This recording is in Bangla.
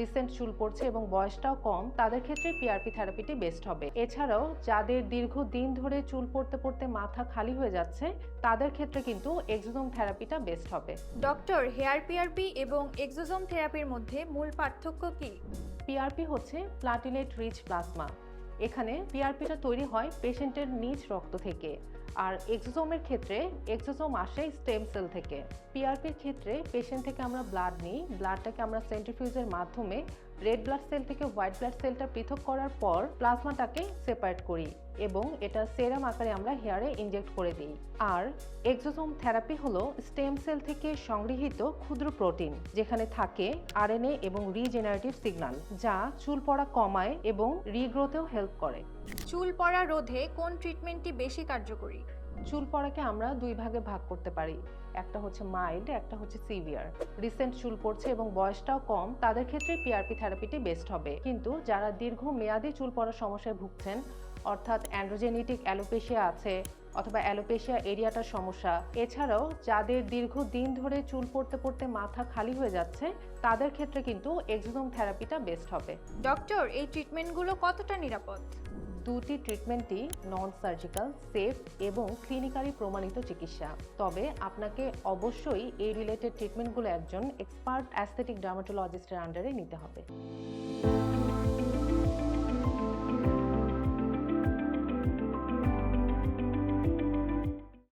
রিসেন্ট চুল পড়ছে এবং বয়সটাও কম তাদের ক্ষেত্রে পিআরপি থেরাপিটি বেস্ট হবে। এছাড়াও যাদের দীর্ঘদিন ধরে চুল পড়তে পড়তে মাথা খালি হয়ে যাচ্ছে তাদের ক্ষেত্রে কিন্তু এক্সোজোম থেরাপিটা বেস্ট হবে। ডক্টর হেয়ার পিআরপি এবং এক্সোজোম থেরাপির মধ্যে মূল পার্থক্য কি? পিআরপি হচ্ছে প্লাটিলেট রিচ প্লাজমা এখানে পিআরপিটা তৈরি হয় পেশেন্টের নিজ রক্ত থেকে। আর এক্সোজোমের ক্ষেত্রে এক্সোসোম আসে স্টেম সেল থেকে। পিআরপির ক্ষেত্রে পেশেন্ট থেকে আমরা ব্লাড নিই। ব্লাডটাকে আমরা সেন্ট্রিফিউজের মাধ্যমে রেড ব্লাড সেল থেকে হোয়াইট ব্লাড সেলটা পৃথক করার পর প্লাজমাটাকে সেপারেট করি এবং এটা সেরাম আকারে আমরা হেয়ারে ইনজেক্ট করে দিই। আর এক্সোজোম থেরাপি হলো স্টেম সেল থেকে সংগৃহীত ক্ষুদ্র প্রোটিন যেখানে থাকে আরএনএ এবং রিজেনারেটিভ সিগন্যাল যা চুল পড়া কমায় এবং রিগ্রোথেও হেল্প করে। চুল পড়া রোধে কোন ট্রিটমেন্টটি বেশি কার্যকরী? চুল পড়াকে আমরা দুই ভাগে ভাগ করতে পারি। একটা হচ্ছে মাইল্ড একটা হচ্ছে সিভিয়ার রিসেন্ট চুল পড়ছে এবং বয়সটাও কম, তাদের ক্ষেত্রে পিআরপি থেরাপিটি বেস্ট হবে। কিন্তু যারা দীর্ঘ মেয়াদী চুল পড়ার সমস্যায় ভুগছেন, অর্থাৎ অ্যান্ড্রোজেনেটিক অ্যালোপেশিয়া আছে অথবা অ্যালোপেশিয়া এরিয়াটার সমস্যা, এছাড়াও যাদের দীর্ঘদিন ধরে চুল পড়তে পড়তে মাথা খালি হয়ে যাচ্ছে, তাদের ক্ষেত্রে কিন্তু এক্সোজোম থেরাপিটা বেস্ট হবে। ডক্টর এই ট্রিটমেন্টগুলো কতটা নিরাপদ? দুটি ট্রিটমেন্টই নন সার্জিক্যাল সেফ এবং ক্লিনিক্যালি প্রমাণিত চিকিৎসা। তবে আপনাকে অবশ্যই এই রিলেটেড ট্রিটমেন্টগুলো একজন এক্সপার্ট অ্যাস্থেটিক ডার্মাটোলজিস্টের আন্ডারে নিতে হবে।